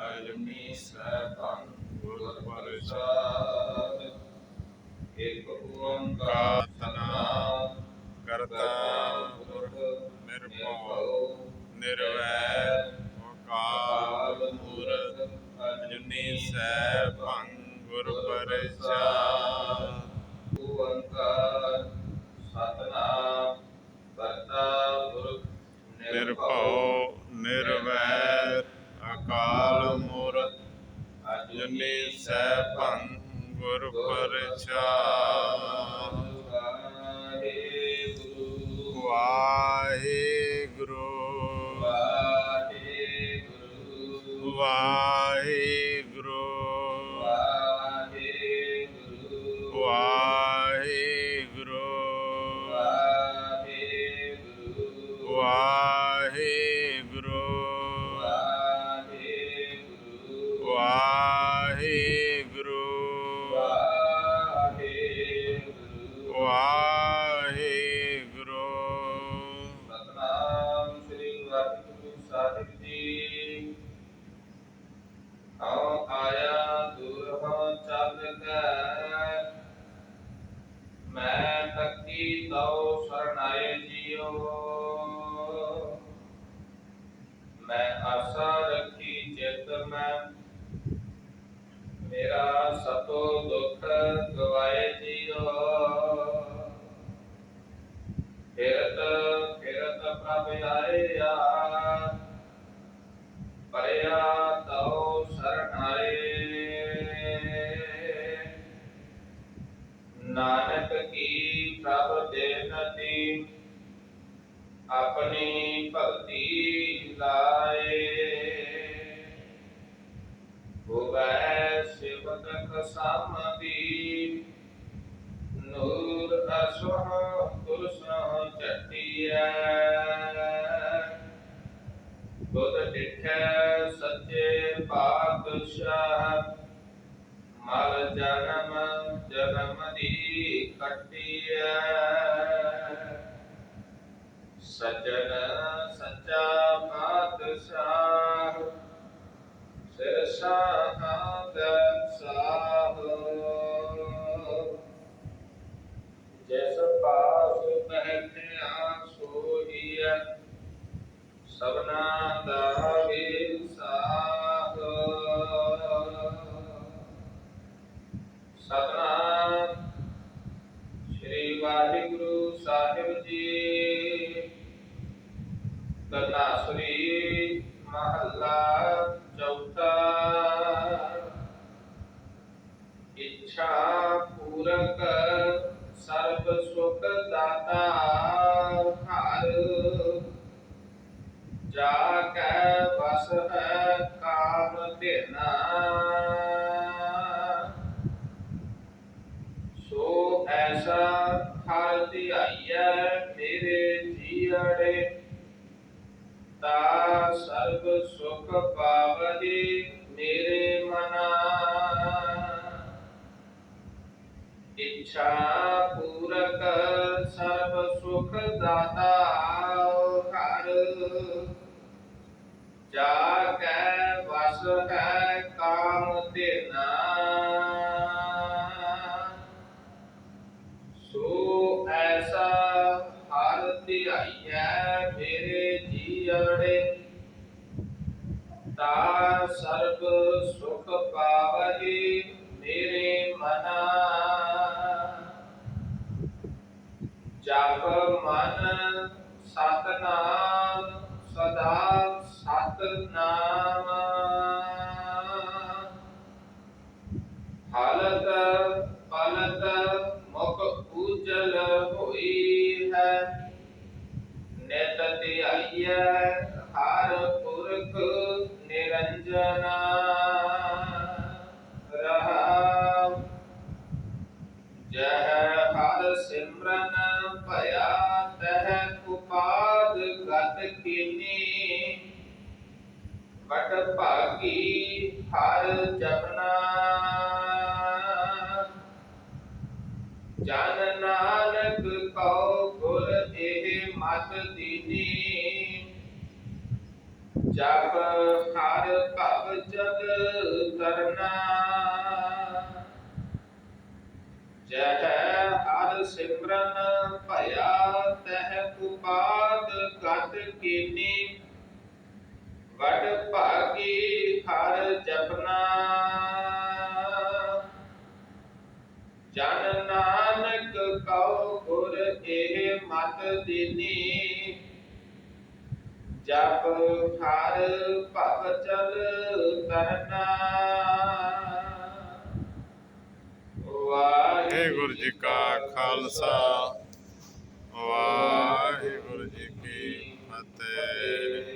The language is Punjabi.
ਅਜਮੀ ਸੈਭੰ ਗੁਰ ਪ੍ਰਸਾਦ ਇਕ ਓੰਕਾਰ ਸਤਨਾਮ ਕਰਤਾ ਅਜੂਨੀ ਸੈਭੰ ਗੁਰ ਪ੍ਰਸਾਦ ਵਾਹਿਗੁਰੂ ਵਾਹਿਗੁਰੂ ਵਾਹਿਗੁਰੂ ਫਿਰਤ ਪ੍ਰਭ ਆਇਆ ਪਰਿਆ ਤਉ ਸਰਣਾਏ ਨਾਨਕ ਕੀ ਪ੍ਰਭ ਦੇਨਤੀ ਆਪਣੀ ਭਗਤੀ ਲਾਏ ਹੋਵੈ ਸਿਵਤਕ ਸਮਦੀ ਜਨਮ ਦੀ ਕੱਟਿਐ ਸਜਣ ਸੱਚਾ ਪਾਤਸ਼ਾਹ ਸਿਰ ਸਾਧ ਸਾਹ ਜਿਸ ਪਾਸ ਬਹਿਠਿਆ ਸੋਹੀਐ ਸਭਨਾ ਵਾਹਿਗੁਰੂ ਸਾਹਿਬ ਜੀ ਤਨਾਸਰੀ ਮਹੱਲਾ ਚੌਥਾ ਇੱਛਾ ਪੂਰਕ ਸਰਬ ਸੁਖ ਦਾਤਾ ਹਰ ਜਾ ਕੈ ਵਸ ਹੈ ਕਾਮ ਧਿਨਾ लड़े ता सर्व सुख पावे मेरे मना। इच्छा पूरक सर्व सुख दाता हर। जा कै बस है काम देना। ਤਾ ਸਰਬ ਸੁਖ ਪਾਵਹਿ ਮੇਰੇ ਮਨਾ। ਜਪ ਮਨ ਸਤਨਾਮ ਸਦਾ ਸਤਨਾਮ ਹਾਲਤ ਪਲਤ ਮੁਖ ਉਜਲ ਹੋਈ ਹੈ। ਨਿਤ ਧਿਆਈਐ ਭਾਗੀ ਹਰ ਜਪਨਾ ਜਨ ਨਾਨਕ ਕਉ ਜਪ ਹਰ ਭਵ ਜਗ ਕਰਨਾ। ਜਹ ਹਰ ਸਿਮਰਨ ਭਇਆ ਤਹ ਉਪਾਦ ਗਤ ਕੀਨੀ। ਵਡ ਭਾਗੀ ਹਰ ਜਪਨਾ। ਜਨ ਨਾਨਕ ਕਉ ਗੁਰ ਇਹ ਮਤ ਦੀਨੀ। ਜਪ ਹਰ ਭਗਤ ਚਲ ਕਰਨਾ ਵਾਹਿਗੁਰੂ ਜੀ ਕਾ ਖਾਲਸਾ। ਵਾਹਿਗੁਰੂ ਜੀ ਕੀ ਫਤਿਹ।